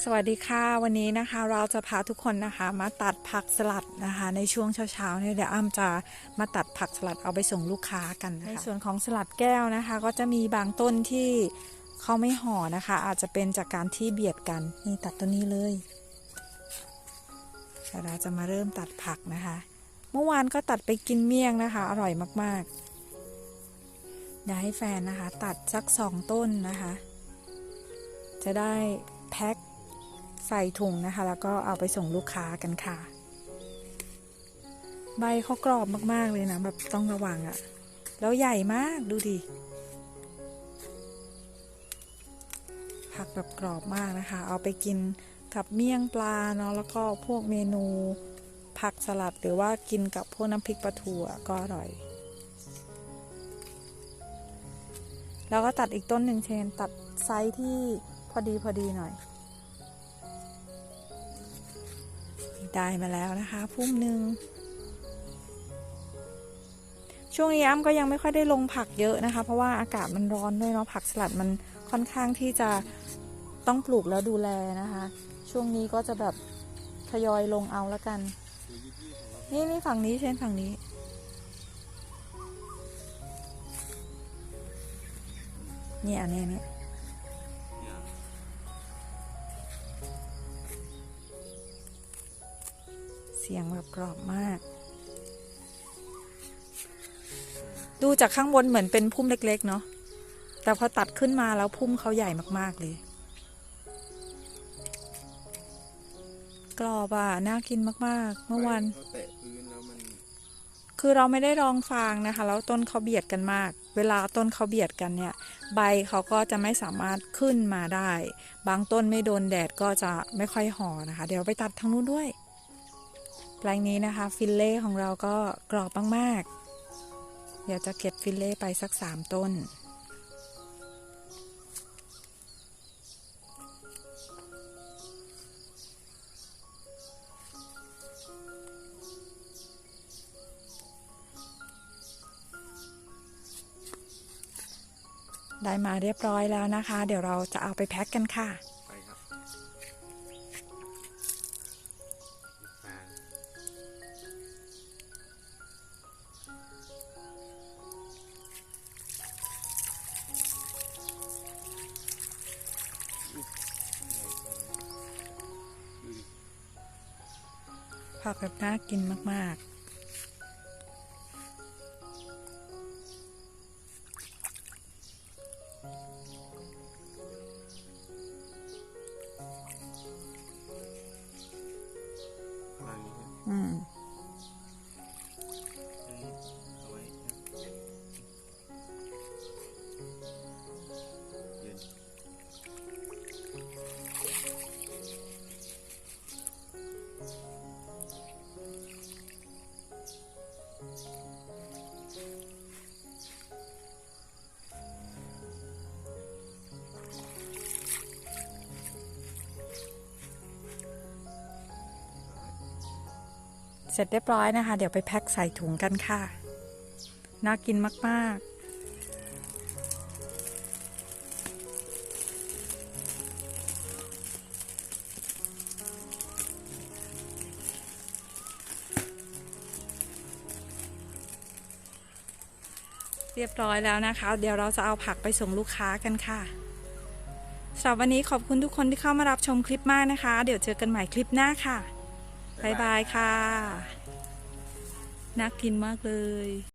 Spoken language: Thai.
สวัสดีค่ะวันนี้นะคะเราจะพาทุกคนนะคะ มาตัดผักสลัดนะคะ ในช่วงเช้าๆเนี่ยเดี๋ยวอ้ำจะมาตัดผักสลัดเอาไปส่งลูกค้ากันนะคะในส่วนของสลัดแก้วนะคะ ก็จะมีบางต้นที่เขาไม่ห่อนะคะ อาจจะเป็นจากการที่เบียดกันนี่ตัดต้นนี้เลยเดี๋ยวเราจะมาเริ่มตัดผักนะคะ เมื่อวานก็ตัดไปกินเมี่ยงนะคะ อร่อยมากๆเดี๋ยวให้แฟนนะคะ ตัดสักสองต้นนะคะ จะได้แพ็ค ใส่ถุงนะคะ แล้วก็เอาไปส่งลูกค้ากันค่ะ ใบเขากรอบมากๆเลยนะแบบต้องระวังอะแล้วใหญ่มากดูดิผักแบบกรอบมากนะคะ เอาไปกินกับเมี่ยงปลาเนาะแล้วก็พวกเมนู ผักสลัดหรือว่ากินกับพวกน้ำพริกปลาทูก็อร่อย แล้วก็ตัดอีกต้นหนึ่งเชนตัดไซส์ที่พอดีพอดีหน่อย ได้มาแล้วนะคะพุ่มหนึ่งช่วงนี้อ้ำก็ยังไม่ค่อยได้ลงผักเยอะนะคะ เพราะว่าอากาศมันร้อนด้วยเนาะผักสลัดมันค่อนข้างที่จะต้องปลูกแล้วดูแลนะคะ ช่วงนี้ก็จะแบบทยอยลงเอาแล้วกัน นี่นี่ฝั่งนี้เช่นฝั่งนี้ เนี่ยอันเนี้ยเนี่ย สียงแบบกรอบมาก ดูจากข้างบนเหมือนเป็นพุ่มเล็ก ๆ เนาะแต่พอตัดขึ้นมาแล้วพุ่มเขาใหญ่มาก ๆ เลย กรอบอะ น่ากินมาก ๆ เมื่อวานเขาเตะพื้นแล้วมัน คือเราไม่ได้รองฟางนะคะ แล้วต้นเขาเบียดกันมาก เวลาต้นเขาเบียดกันเนี่ย ใบเขาก็จะไม่สามารถขึ้นมาได้ บางต้นไม่โดนแดดก็จะไม่ค่อยห่อนะคะ เดี๋ยวไปตัดทางนู้นด้วย แปลงนี้นะคะ ฟิลเล่ของเราก็กรอบมากๆ เดี๋ยวจะเก็บฟิลเล่ไปสักสามต้น ได้มาเรียบร้อยแล้วนะคะ เดี๋ยวเราจะเอาไปแพ็คกันค่ะ ผักแบบน่ากินมากฟางนี้ครับๆอืม เสร็จเรียบร้อยนะคะ เดี๋ยวไปแพ็คใส่ถุงกันค่ะ น่ากินมาก ๆเรียบร้อยแล้วนะคะ เดี๋ยวเราจะเอาผักไปส่งลูกค้ากันค่ะสำหรับวันนี้ขอบคุณทุกคนที่เข้ามารับชมคลิปมากนะคะ เดี๋ยวเจอกันใหม่คลิปหน้าค่ะ บายบายค่ะ น่ากินมากเลย